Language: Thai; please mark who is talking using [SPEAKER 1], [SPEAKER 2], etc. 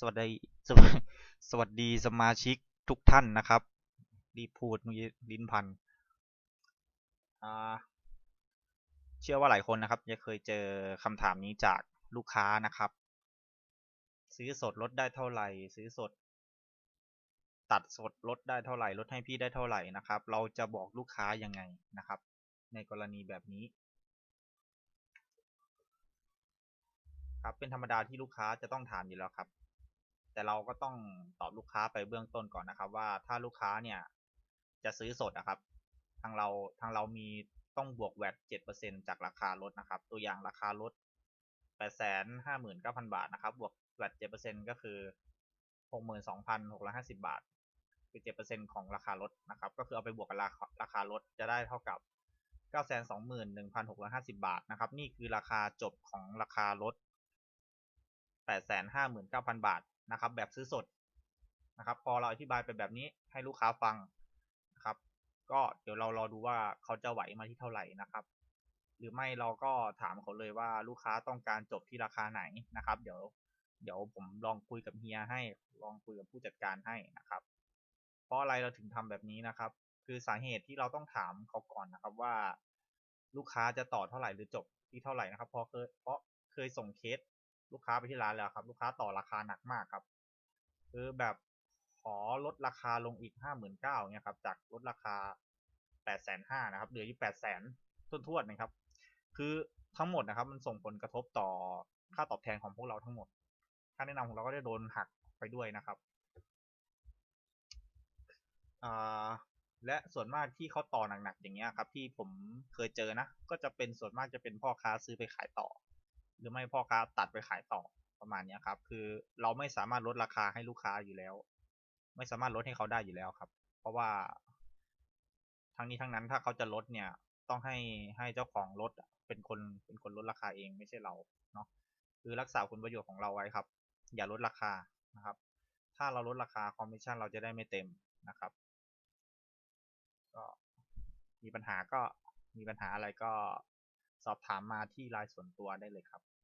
[SPEAKER 1] สวัสดีสวัสวัสดีสมาชิกทุกท่านนะครับ รีพูดมีลิ้นพันเชื่อว่าหลายคนนะครับจะเคยเจอคำถามนี้จากลูกค้านะครับ ซื้อสดลดได้เท่าไหร่ ซื้อสด ตัดสดลดได้เท่าไหร่ลดให้พี่ได้เท่าไหร่นะครับ เราจะบอกลูกค้ายังไงนะครับ ในกรณีแบบนี้ครับเป็นธรรมดาที่ลูกค้าจะต้องถามอยู่แล้วครับ แต่เราก็ต้องตอบลูกค้าไปเบื้องต้นก่อนนะครับ ว่าถ้าลูกค้าเนี่ยจะซื้อสดนะครับ ทางเราทางเรามีต้องบวกแวดเจ็ดเปอร์เซ็นจากราคารถนะครับ ตัวอย่างราคารถแปดแสนห้าหมื่นเก้าพันบาทนะครับ บวกแวดเจ็ดเปอร์เซ็นก็คือหกหมื่นสองพันหกร้อยห้าสิบาท คือเจ็ดเปอร์เซ็นของราคารถนะครับ ก็คือเอาไปบวกกับราคาราคารถจะได้เท่ากับเก้าแสนสองหมื่นหนึ่งพันหกร้อยห้าสิบาทนะครับ นี่คือราคาจบของราคารถแปดแสนห้าหมื่นเก้าพันบาท นะครับ แบบซื้อสดนะครับ พอเราอธิบายไปแบบนี้ให้ลูกค้าฟังนะครับ ก็เดี๋ยวเรารอดูว่าเขาจะไหวมาที่เท่าไหร่นะครับ หรือไม่เราก็ถามเขาเลยว่าลูกค้าต้องการจบที่ราคาไหนนะครับ เดี๋ยว เดี๋ยวผมลองคุยกับเฮียให้ ลองคุยกับผู้จัดการให้นะครับ เพราะอะไรเราถึงทำแบบนี้นะครับ คือสาเหตุที่เราต้องถามเขาก่อนนะครับว่า ลูกค้าจะต่อเท่าไหร่หรือจบที่เท่าไหร่นะครับเพราะเคยเพราะเคยส่งเคส ลูกค้าไปที่ร้านแล้วครับ ลูกค้าต่อราคาหนักมากครับ คือแบบขอลดราคาลงอีกห้าหมื่นเก้าเนี่ยครับจากลดราคาแปดแสนห้านะครับ เหลืออยู่แปดแสนทวนๆนะครับ คือทั้งหมดนะครับ มันส่งผลกระทบต่อค่าตอบแทนของพวกเราทั้งหมด ค่าแนะนำของเราก็ได้โดนหักไปด้วยนะครับและส่วนมากที่เขาต่อหนักๆอย่างเงี้ยครับ ที่ผมเคยเจอนะ ก็จะเป็นส่วนมากจะเป็นพ่อค้าซื้อไปขายต่อ หรือไม่พ่อค้าตัดไปขายต่อประมาณนี้ครับ คือเราไม่สามารถลดราคาให้ลูกค้าอยู่แล้ว ไม่สามารถลดให้เขาได้อยู่แล้วครับ เพราะว่าทั้งนี้ทั้งนั้นถ้าเขาจะลดเนี่ย ต้องให้ให้เจ้าของรถเป็นคนเป็นคนลดราคาเองไม่ใช่เราเนาะคือรักษาคุณประโยชน์ของเราไว้ครับ อย่าลดราคานะครับ ถ้าเราลดราคาคอมมิชชั่นเราจะได้ไม่เต็มนะครับ ก็มีปัญหาก็มีปัญหาอะไรก็ สอบถามมาที่ไลน์ส่วนตัวได้เลยครับ